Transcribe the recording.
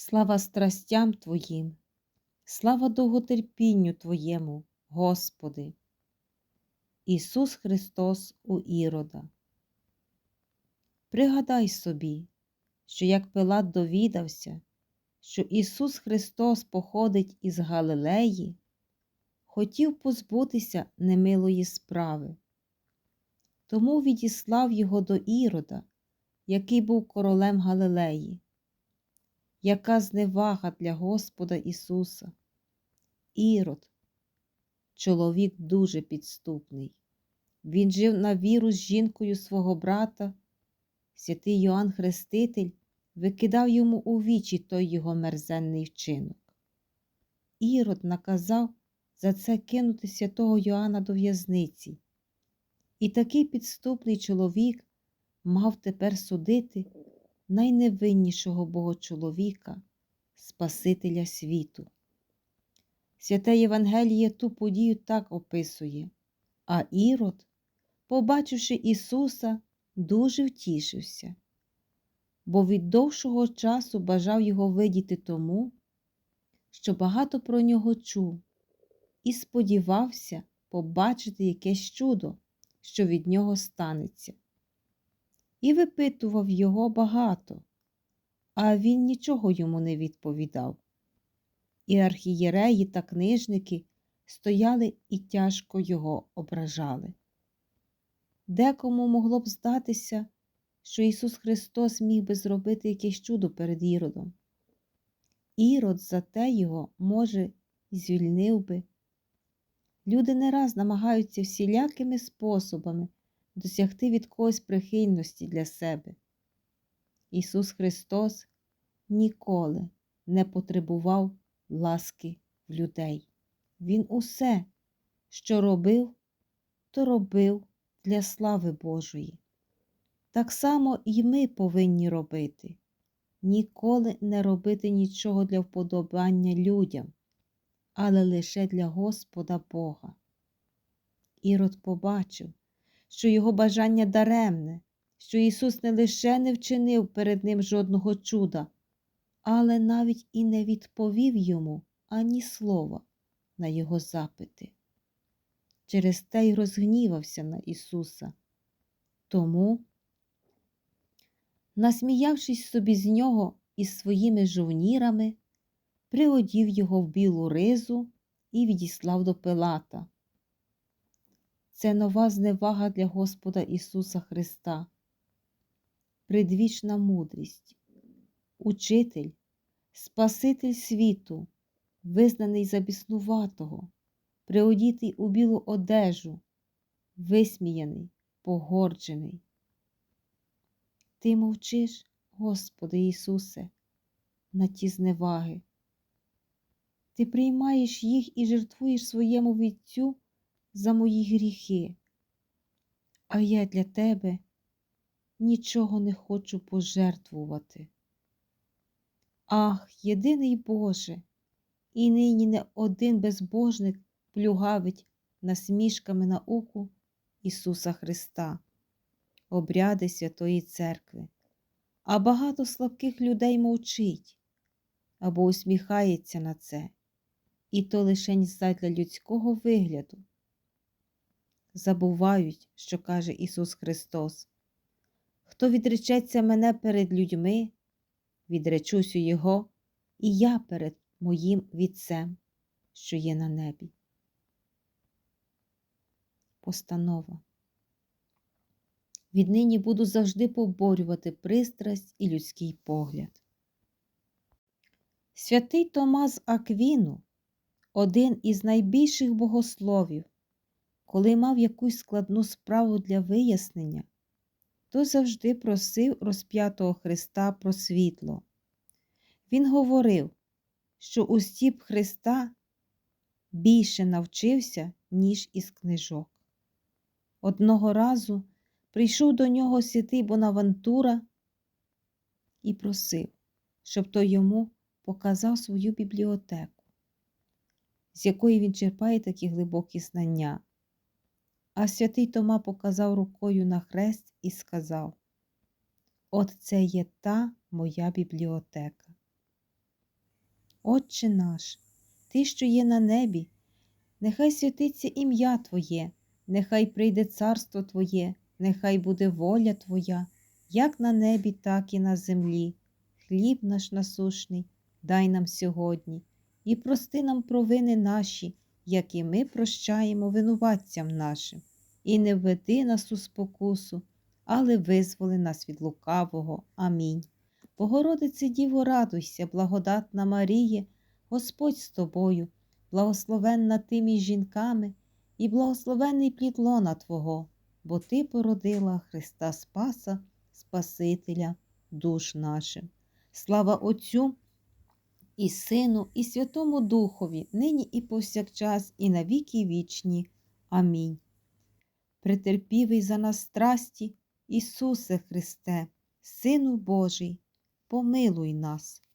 Слава страстям Твоїм, слава довготерпінню Твоєму, Господи. Ісус Христос у Ірода. Пригадай собі, що як Пилат довідався, що Ісус Христос походить із Галилеї, хотів позбутися немилої справи. Тому відіслав його до Ірода, який був королем Галилеї. Яка зневага для Господа Ісуса. Ірод, чоловік дуже підступний. Він жив на віру з жінкою свого брата. Святий Йоанн Хреститель викидав йому у вічі той його мерзенний вчинок. Ірод наказав за це кинути святого Йоанна до в'язниці. І такий підступний чоловік мав тепер судити найневиннішого богочоловіка, Спасителя світу. Святе Євангеліє ту подію так описує, а Ірод, побачивши Ісуса, дуже втішився, бо від довшого часу бажав його видіти тому, що багато про нього чув, і сподівався побачити якесь чудо, що від нього станеться. І випитував його багато, а він нічого йому не відповідав. І архієреї та книжники стояли і тяжко його ображали. Декому могло б здатися, що Ісус Христос міг би зробити якесь чудо перед Іродом. Ірод за те його, може, і звільнив би. Люди не раз намагаються всілякими способами досягти від когось прихильності для себе. Ісус Христос ніколи не потребував ласки в людей. Він усе, що робив, то робив для слави Божої. Так само і ми повинні робити, ніколи не робити нічого для вподобання людям, але лише для Господа Бога. Ірод побачив, що його бажання даремне, що Ісус не лише не вчинив перед ним жодного чуда, але навіть і не відповів йому ані слова на його запити. Через те й розгнівався на Ісуса. Тому, насміявшись собі з нього із своїми жовнірами, приодів його в білу ризу і відіслав до Пилата. Це нова зневага для Господа Ісуса Христа, предвічна мудрість, учитель, Спаситель світу, визнаний за біснуватого, приодітий у білу одежу, висміяний, погорджений. Ти мовчиш, Господи Ісусе, на ті зневаги. Ти приймаєш їх і жертвуєш своєму вітцю за мої гріхи, а я для тебе нічого не хочу пожертвувати. Ах, єдиний Боже, і нині не один безбожник плюгавить насмішками науку Ісуса Христа, обряди Святої Церкви, а багато слабких людей мовчить або усміхається на це, і то лише задля людського вигляду забувають, що каже Ісус Христос. Хто відречеться мене перед людьми, відречуся Його, і я перед моїм Вітцем, що є на небі. Постанова. Віднині буду завжди поборювати пристрасть і людський погляд. Святий Томас Аквіну, один із найбільших богословів, коли мав якусь складну справу для вияснення, то завжди просив розп'ятого Христа про світло. Він говорив, що у стіп Христа більше навчився, ніж із книжок. Одного разу прийшов до нього святий Бонавантура і просив, щоб той йому показав свою бібліотеку, з якої він черпає такі глибокі знання. А святий Тома показав рукою на хрест і сказав: От це є та моя бібліотека. Отче наш, Ти, що є на небі, нехай святиться ім'я Твоє, нехай прийде царство Твоє, нехай буде воля Твоя, як на небі, так і на землі. Хліб наш насушний, дай нам сьогодні, і прости нам провини наші, як і ми прощаємо винуватцям нашим, і не введи нас у спокусу, але визволи нас від лукавого. Амінь. Богородице Діво, радуйся, благодатна Маріє, Господь з тобою, благословенна ти між жінками, і благословенний плід лона Твого, бо Ти породила Христа Спаса, Спасителя душ нашим. Слава Отцю і Сину, і Святому Духові, нині і повсякчас, і на віки вічні. Амінь. Претерпівий за нас страсті, Ісусе Христе, Сину Божий, помилуй нас.